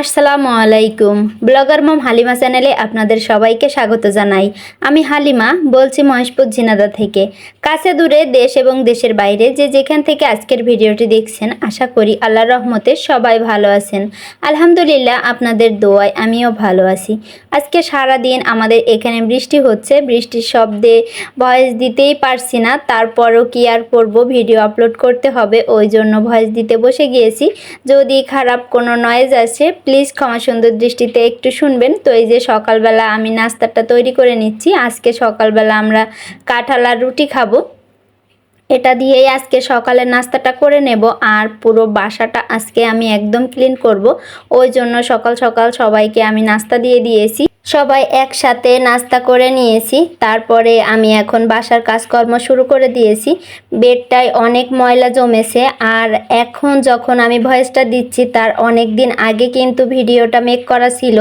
আসসালামু আলাইকুম। ব্লগার মম হালিমা চ্যানেলে আপনাদের সবাইকে স্বাগত জানাই। আমি হালিমা, বলছি মহেশপুর ঝিনাদা থেকে। কাছে দূরে দেশ এবং দেশের বাইরে যে যেখান থেকে আজকের ভিডিওটি দেখছেন, আশা করি আল্লাহর রহমতে সবাই ভালো আছেন। আলহামদুলিল্লাহ আপনাদের দোয়ায় আমিও ভালো আছি। আজকে সারা দিন আমাদের এখানে বৃষ্টি হচ্ছে। বৃষ্টির শব্দে ভয়েস দিতেই পারছি না। তারপরও কি আর করব? ভিডিও আপলোড করতে হবে। ওই জন্য ভয়েস দিতে বসে গিয়েছি। যদি খারাপ কোনো নয়েজ আছে প্লিজ ক্ষমা সুন্দর দৃষ্টিতে একটু শুনবেন। তো এই যে সকালবেলা আমি নাস্তাটা তৈরি করে নিচ্ছি। আজকে সকালবেলা আমরা কাঁঠাল আর রুটি খাব। এটা দিয়েই আজকে সকালে নাস্তাটা করে নেব আর পুরো বাসাটা আজকে আমি একদম ক্লিন করব। ওই জন্য সকাল সকাল সবাইকে আমি নাস্তা দিয়ে দিয়েছি। সবাই একসাথে নাস্তা করে নিয়েছি। তারপরে আমি এখন বাসার কাজকর্ম শুরু করে দিয়েছি। বেডটায় অনেক ময়লা জমেছে আর এখন যখন আমি ভয়েসটা দিচ্ছি, তার অনেক দিন আগে কিন্তু ভিডিওটা মেক করা ছিল।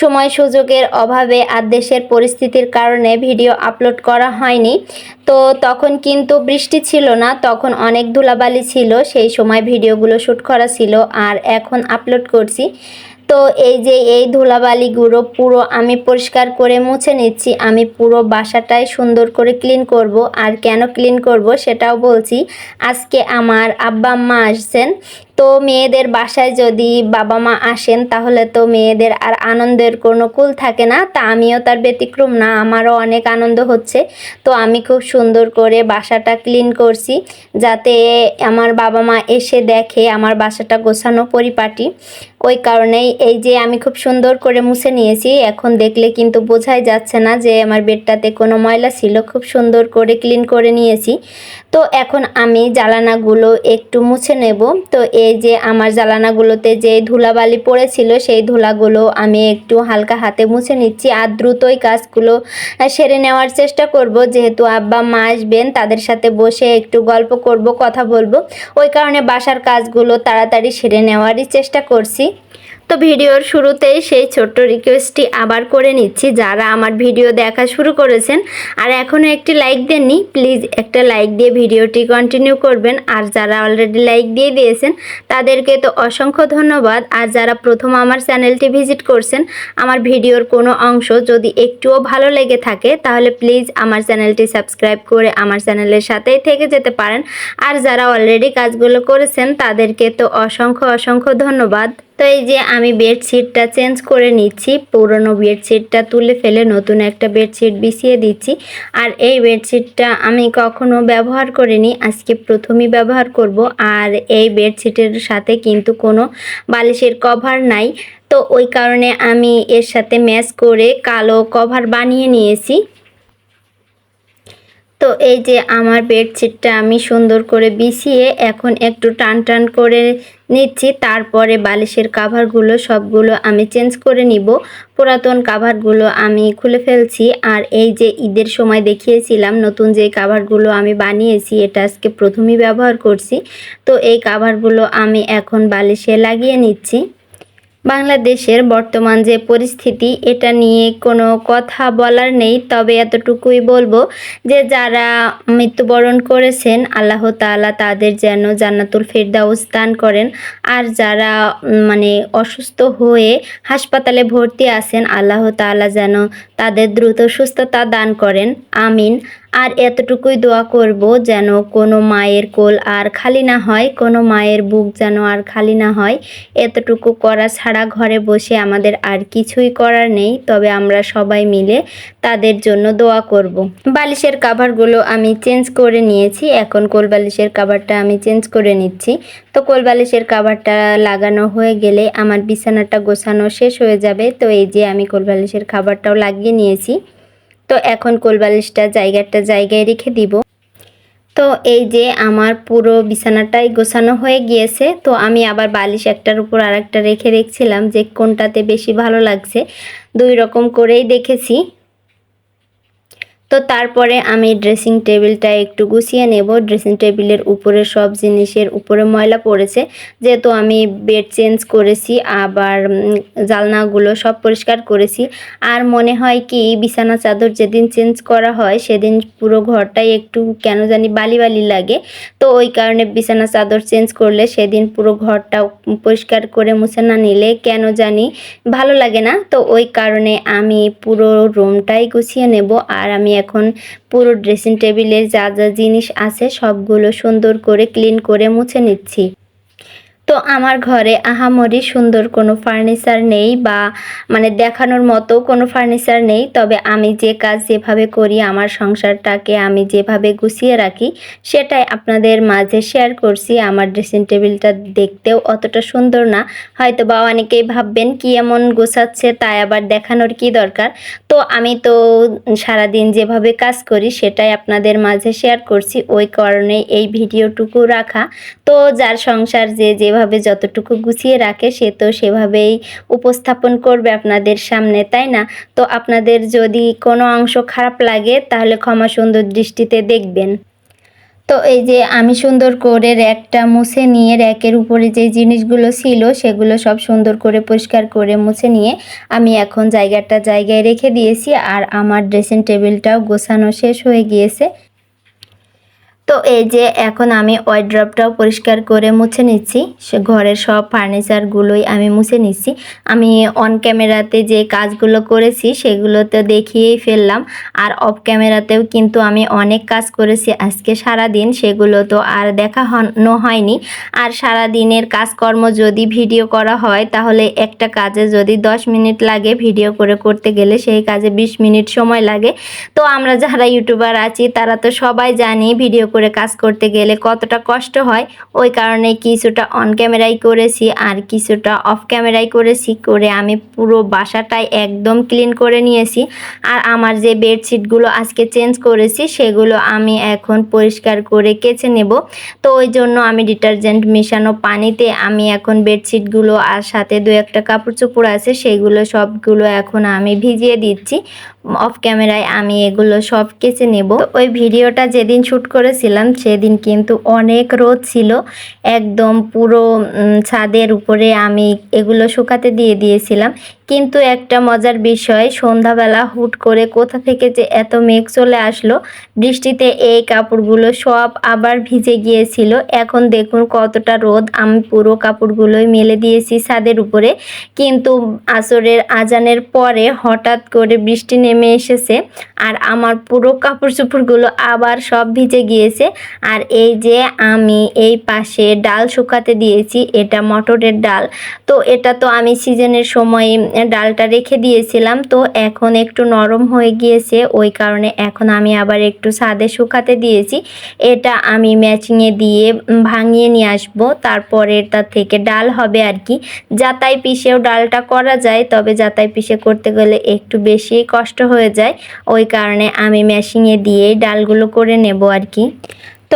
সময় সুযোগের অভাবে আর দেশের পরিস্থিতির কারণে ভিডিও আপলোড করা হয়নি। তো তখন কিন্তু বৃষ্টি ছিল না, তখন অনেক ধুলাবালি ছিল, সেই সময় ভিডিওগুলো শ্যুট করা ছিল আর এখন আপলোড করছি। তো এই যে এই ধুলাবালিগুলো পুরো আমি পরিষ্কার করে মুছে নিচ্ছি। আমি পুরো বাসাটাই সুন্দর করে ক্লিন করব। আর কেন ক্লিন করব সেটাও বলছি। আজকে আমার আব্বা আম্মা আসছেন। তো মেয়েদের বাসায় যদি বাবা মা আসেন তাহলে তো মেয়েদের আর আনন্দের কোনো কুল থাকে না। তা আমিও তার ব্যতিক্রম না, আমারও অনেক আনন্দ হচ্ছে। তো আমি খুব সুন্দর করে বাসাটা ক্লিন করছি যাতে আমার বাবা মা এসে দেখে আমার বাসাটা গোছানো পরিপাটি। ওই কারণেই এই যে আমি খুব সুন্দর করে মুছে নিয়েছি, এখন দেখলে কিন্তু বোঝাই যাচ্ছে না যে আমার বেডটাতে কোনো ময়লা ছিল। খুব সুন্দর করে ক্লিন করে নিয়েছি। তো এখন আমি জ্বালানাগুলো একটু মুছে নেব। তো এই যে আমার জ্বালানাগুলোতে যে ধুলাবালি পড়েছিল, সেই ধুলাগুলো আমি একটু হালকা হাতে মুছে নিচ্ছি আর দ্রুতই কাজগুলো সেরে নেওয়ার চেষ্টা করব। যেহেতু আব্বা, মা আসবেন, তাদের সাথে বসে একটু গল্প করব, কথা বলব। ওই কারণে বাসার কাজগুলো তাড়াতাড়ি সেরে নেওয়ারই চেষ্টা করছি। তো ভিডিওর শুরুতেই সেই ছোট্ট রিকোয়েস্টটি আবার করে নিচ্ছি। যারা আমার ভিডিও দেখা শুরু করেছেন আর এখনও একটি লাইক দেননি প্লিজ একটা লাইক দিয়ে ভিডিওটি কন্টিনিউ করবেন। আর যারা অলরেডি লাইক দিয়ে দিয়েছেন, তাদেরকে তো অসংখ্য ধন্যবাদ। আর যারা প্রথম আমার চ্যানেলটি ভিজিট করছেন, আমার ভিডিওর কোনো অংশ যদি একটুও ভালো লেগে থাকে, তাহলে প্লিজ আমার চ্যানেলটি সাবস্ক্রাইব করে আমার চ্যানেলের সাথেই থেকে যেতে পারেন। আর যারা অলরেডি কাজগুলো করেছেন, তাদেরকে তো অসংখ্য অসংখ্য ধন্যবাদ। তো এই যে আমি বেডশিটটা চেঞ্জ করে নিচ্ছি, পুরনো বেডশিটটা তুলে ফেলে নতুন একটা বেডশিট বিছিয়ে দিচ্ছি। আর এই বেডশিটটা আমি কখনো ব্যবহার করিনি, আজকে প্রথমই ব্যবহার করব। আর এই বেডশিটের সাথে কিন্তু কোনো বালিশের কভার নাই। তো ওই কারণে আমি এর সাথে ম্যাচ করে কালো কভার বানিয়ে নিয়েছি। তো এই যে আমার বেডশিটটা আমি সুন্দর করে বিছিয়ে এখন একটু টান টান করে নিচ্ছি, তারপরে বালিশের কাভারগুলো সবগুলো আমি চেঞ্জ করে নিব। পুরাতন কাভারগুলো আমি খুলে ফেলছি। আর এই যে ঈদের সময় দেখিয়েছিলাম, নতুন যে কাভারগুলো আমি বানিয়েছি, এটা আজকে প্রথমেই ব্যবহার করছি। তো এই কাভারগুলো আমি এখন বালিশে লাগিয়ে নিচ্ছি। বাংলাদেশের বর্তমান যে পরিস্থিতি, এটা নিয়ে কোনো কথা বলার নেই। তবে এতটুকুই বলব যে, যারা মৃত্যুবরণ করেছেন, আল্লাহ তালা তাদের যেন জান্নাতুল ফেরদাউস দান করেন। আর যারা মানে অসুস্থ হয়ে হাসপাতালে ভর্তি আছেন, আল্লাহ তাআলা যেন তাদের দ্রুত সুস্থতা দান করেন। আমিন। আর এতটুকুই দোয়া করব যেন কোনো মায়ের কোল আর খালি না হয়, কোনো মায়ের বুক যেন আর খালি না হয়। এতটুকু করা ছাড়া ঘরে বসে আমাদের আর কিছুই করার নেই, তবে আমরা সবাই মিলে তাদের জন্য দোয়া করব। বালিশের কাভারগুলো আমি চেঞ্জ করে নিয়েছি, এখন কোল বালিশের কাভারটা আমি চেঞ্জ করে নিচ্ছি। তো কোল বালিশের কাভারটা লাগানো হয়ে গেলে আমার বিছানাটা গোছানো শেষ হয়ে যাবে, তো এই যে আমি কোল বালিশের খাবারটাও লাগিয়ে নিয়েছি। তো এখন কোলবালিশটা জায়গাটা জায়গায় রেখে দিব। তো এই যে আমার পুরো বিছানাটাই গোছানো হয়ে গিয়েছে, তো আমি আবার বালিশ একটার উপর আরেকটা রেখে রেখেছিলাম যে কোনটাতে বেশি ভালো লাগছে। দুই রকম করেই দেখেছি। তো তারপরে আমি ড্রেসিং টেবিলটা একটু গুছিয়ে নেব। ড্রেসিং টেবিলের উপরে সব জিনিসের উপরে ময়লা পড়েছে। যেহেতু আমি বেড চেঞ্জ করেছি, আবার জালনাগুলো সব পরিষ্কার করেছি। আর মনে হয় কি, বিছানা চাদর যেদিন চেঞ্জ করা হয়, সেদিন পুরো ঘরটাই একটু কেন জানি বালি বালি লাগে। তো ওই কারণে বিছানা চাদর চেঞ্জ করলে সেদিন পুরো ঘরটা পরিষ্কার করে মুছে না নিলে কেন জানি ভালো লাগে না। তো ওই কারণে আমি পুরো রুমটাই গুছিয়ে নেব। আর আমি এখন পুরো ড্রেসিং টেবিলের যা যা জিনিস আছে সবগুলো সুন্দর করে ক্লিন করে মুছে নিচ্ছি। তো আমার ঘরে আহামরি সুন্দর কোনো ফার্নিচার নেই বা মানে দেখানোর মতো কোনো ফার্নিচার নেই, তবে আমি যে কাজ যেভাবে করি, আমার সংসারটাকে আমি যেভাবে গুছিয়ে রাখি, সেটাই আপনাদের মাঝে শেয়ার করছি। আমার ড্রেসিং টেবিলটা দেখতেও অতটা সুন্দর না। হয়তো বা অনেকেই ভাববেন কি এমন গোছাচ্ছে, তাই আবার দেখানোর কি দরকার? তো আমি তো সারাদিন যেভাবে কাজ করি সেটাই আপনাদের মাঝে শেয়ার করছি। ওই কারণে এই ভিডিওটুকু রাখা। তো যার সংসার যে যেভাবে যতটুকু গুছিয়ে রাখে সে তো সেভাবেই উপস্থাপন করবে আপনাদের সামনে, তাই না? তো আপনাদের যদি কোনো অংশ খারাপ লাগে তাহলে ক্ষমা সুন্দর দৃষ্টিতে দেখবেন। তো এই যে আমি সুন্দর করে র্যাকটা মুছে নিয়ে র্যাকের উপরে যে জিনিসগুলো ছিল সেগুলো সব সুন্দর করে পরিষ্কার করে মুছে নিয়ে আমি এখন জায়গাটা জায়গায় রেখে দিয়েছি আর আমার ড্রেসিং টেবিলটাও গোছানো শেষ হয়ে গিয়েছে। তো এই যে এখন আমি ওয়াইড্রপটাও পরিষ্কার করে মুছে নিচ্ছি। সে ঘরের সব ফার্নিচারগুলোই আমি মুছে নিচ্ছি। আমি অন ক্যামেরাতে যে কাজগুলো করেছি সেগুলো তো দেখিয়েই ফেললাম। আর অফ ক্যামেরাতেও কিন্তু আমি অনেক কাজ করেছি। আজকে সারা দিন সেগুলো তো আর দেখা দেখানো হয়নি। আর সারা দিনের কাজকর্ম যদি ভিডিও করা হয়, তাহলে একটা কাজে যদি দশ মিনিট লাগে ভিডিও করে করতে গেলে, সেই কাজে বিশ মিনিট সময় লাগে। তো আমরা যারা ইউটিউবার আছি, তারা তো সবাই জানি ভিডিও করে কাজ করতে গেলে কতটা কষ্ট হয়, ওই কারণে কিছুটা অন ক্যামেরাই করেছি আর কিছুটা অফ ক্যামেরাই করেছি, করে আমি পুরো বাসাটাই একদম ক্লিন করে নিয়েছি। আর আমার যে বেডশিটগুলো আজকে চেঞ্জ করেছি, সেগুলো আমি এখন পরিষ্কার করে কেচে নেব। তো ওই জন্য আমি ডিটারজেন্ট মেশানো পানিতে আমি এখন বেডশিটগুলো আর সাথে দু একটা কাপড় চোপড় আছে, সেগুলো সবগুলো এখন আমি ভিজিয়ে দিচ্ছি। অফ ক্যামেরায় আমি এগুলো সব কেচে নেব। ওই ভিডিওটা যেদিন শ্যুট করেছিলাম, সেদিন কিন্তু অনেক রোদ ছিল। একদম পুরো ছাদের উপরে আমি এগুলো শুকাতে দিয়ে দিয়েছিলাম। কিন্তু একটা মজার বিষয়, সন্ধ্যাবেলা হুট করে কোথা থেকে যে এত মেঘ চলে আসলো, বৃষ্টিতে এই কাপড়গুলো সব আবার ভিজে গিয়েছিল। এখন দেখুন কতটা রোদ, আমি পুরো কাপড়গুলোই মেলে দিয়েছি ছাদের উপরে। কিন্তু আসরের আজানের পরে হঠাৎ করে বৃষ্টি নেমে এসেছে আর আমার পুরো কাপড় চোপড়গুলো আবার সব ভিজে গিয়েছে। আর এই যে আমি এই পাশে ডাল শুকাতে দিয়েছি, এটা মটরের ডাল। তো এটা তো আমি সিজনের সময় ডালটা রেখে দিয়েছিলাম, তো এখন একটু নরম হয়ে গিয়েছে, ওই কারণে এখন আমি আবার একটু ছাদে শুকাতে দিয়েছি। এটা আমি ম্যাচিংয়ে দিয়ে ভাঙিয়ে নিয়ে আসব, তারপরে তার থেকে ডাল হবে আর কি। যাতাই পিষেও ডালটা করা যায়, তবে যাতাই পিষে করতে গেলে একটু বেশি কষ্ট হয়ে যায়, ওই কারণে আমি মেশিনে দিয়েই ডালগুলো করে নেব আর কি।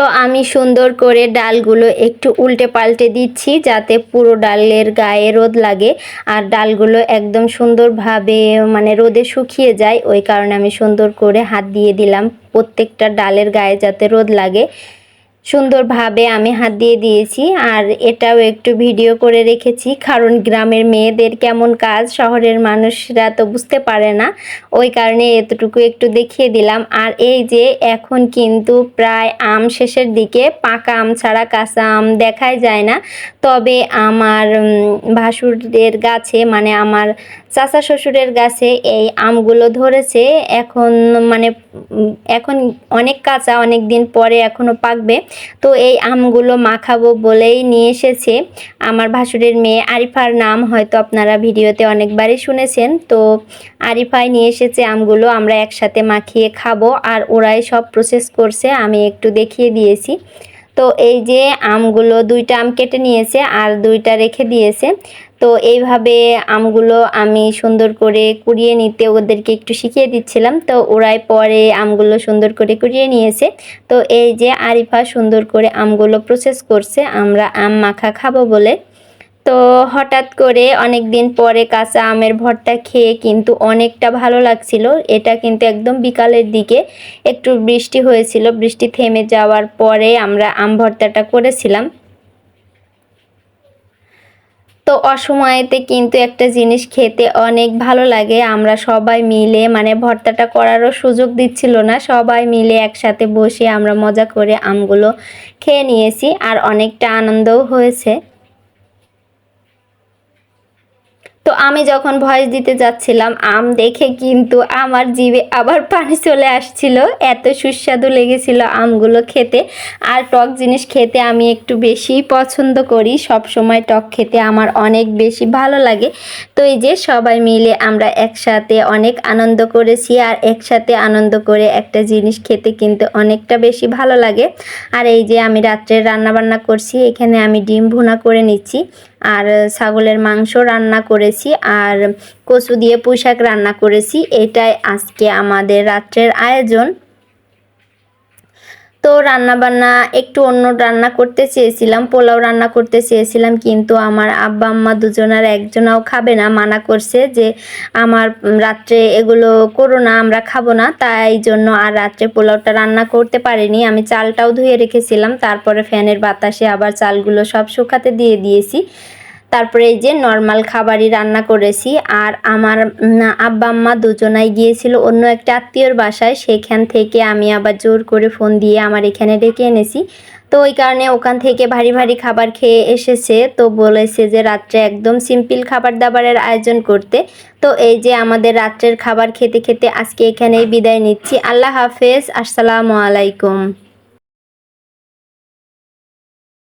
তো আমি সুন্দর করে ডালগুলো একটু উল্টে পাল্টে দিচ্ছি যাতে পুরো ডালের গায়ে রোদ লাগে। আর ডালগুলো একদম সুন্দরভাবে মানে রোদে শুকিয়ে যায়, ওই কারণে আমি সুন্দর করে হাত দিয়ে দিলাম। প্রত্যেকটা ডালের গায়ে যাতে রোদ লাগে। সুন্দরভাবে আমি হাত দিয়ে দিয়েছি আর এটাও একটু ভিডিও করে রেখেছি কারণ গ্রামের মেয়েদের কেমন কাজ শহরের মানুষরা তো বুঝতে পারে না। ওই কারণে এতটুকু একটু দেখিয়ে দিলাম। আর এই যে এখন কিন্তু প্রায় আম শেষের দিকে পাকা আম ছাড়া কাঁচা আম দেখাই যায় না। তবে আমার উম, ভাসুরের গাছে মানে আমার চাচা শ্বশুরের গাছে এই আমগুলো ধরেছে। এখন মানে এখন অনেক কাঁচা, অনেক দিন পরে এখনও পাকবে। তো এই আমগুলো মাখাবো বলেই নিয়ে এসেছে। আমার ভাসুরের মেয়ে আরিফার নাম হয়তো আপনারা ভিডিওতে অনেকবারই শুনেছেন। তো আরিফাই নিয়ে এসেছে আমগুলো, আমরা একসাথে মাখিয়ে খাব। আর ওরাই সব প্রসেস করছে, আমি একটু দেখিয়ে দিয়েছি। তো এই যে আমগুলো দুইটা আম কেটে নিয়েছে, আর দুইটা রেখে দিয়েছে। তো এইভাবে আমগুলো আমি সুন্দর করে কুড়িয়ে নিতে ওদেরকে একটু শিখিয়ে দিচ্ছিলাম। তো ওরাই পরে আমগুলো সুন্দর করে কুড়িয়ে নিয়েছে। তো এই যে আরিফা সুন্দর করে আমগুলো প্রসেস করছে, আমরা আম মাখা খাব বলে। তো হঠাৎ করে অনেক দিন পরে কাঁচা আমের ভর্তা খেয়ে কিন্তু অনেকটা ভালো লাগছিল। এটা কিন্তু একদম বিকালের দিকে একটু বৃষ্টি হয়েছিল। বৃষ্টি থেমে যাওয়ার পরে আমরা আম ভর্তাটা করেছিলাম। তো অসময়েতে কিন্তু একটা জিনিস খেতে অনেক ভালো লাগে। আমরা সবাই মিলে মানে ভর্তাটা করারও সুযোগ দিচ্ছিল না। সবাই মিলে একসাথে বসে আমরা মজা করে আমগুলো খেয়ে নিয়েছি। আর অনেকটা আনন্দও হয়েছে তো আমি যখন ভয়েস দিতে যাচ্ছিলাম, আম দেখে কিন্তু আমার জিভে আবার পানি চলে আসছিল। এত সুস্বাদু লেগেছিল আমগুলো খেতে। আর টক জিনিস খেতে আমি একটু বেশি পছন্দ করি। সব সময় টক খেতে আমার অনেক বেশি ভালো লাগে। তো এই যে সবাই মিলে আমরা একসাথে অনেক আনন্দ করেছি আর একসাথে আনন্দ করে একটা জিনিস খেতে কিন্তু অনেকটা বেশি ভালো লাগে। আর এই যে আমি রাত্রে রান্না বান্না করছি, এখানে আমি ডিম ভুনা করে নিচ্ছি। আর ছাগলের মাংস রান্না করেছি আর কচু দিয়ে পুঁইশাক রান্না করেছি। এটাই আজকে আমাদের রাত্রের আয়োজন। তো রান্না বান্না একটু অন্য রান্না করতে চেয়েছিলাম, পোলাও রান্না করতে চেয়েছিলাম, কিন্তু আমার আব্বা আম্মা দুজনের একজনাও খাবে না, মানা করছে যে আমার রাত্রে এগুলো করো না, আমরা খাব না, তাই জন্য আর রাত্রে পোলাওটা রান্না করতে পারিনি। আমি চালটাও ধুয়ে রেখেছিলাম, তারপরে ফ্যানের বাতাসে আবার চালগুলো সব শুকাতে দিয়ে দিয়েছি। তারপরে এই যে নর্মাল খাবারই রান্না করেছি আর আমার আব্বা আম্মা দুজনাই গিয়েছিল অন্য একটা আত্মীয়র বাসায়। সেখান থেকে আমি আবার জোর করে ফোন দিয়ে আমার এখানে ডেকে এনেছি। তো ওই কারণে ওখান থেকে ভারী ভারী খাবার খেয়ে এসেছে। তো বলেছে যে রাত্রে একদম সিম্পল খাবার দাবারের আয়োজন করতে। তো এই যে আমাদের রাত্রের খাবার খেতে খেতে আজকে এখানেই বিদায় নিচ্ছি। আল্লাহ হাফেজ। আসসালামু আলাইকুম।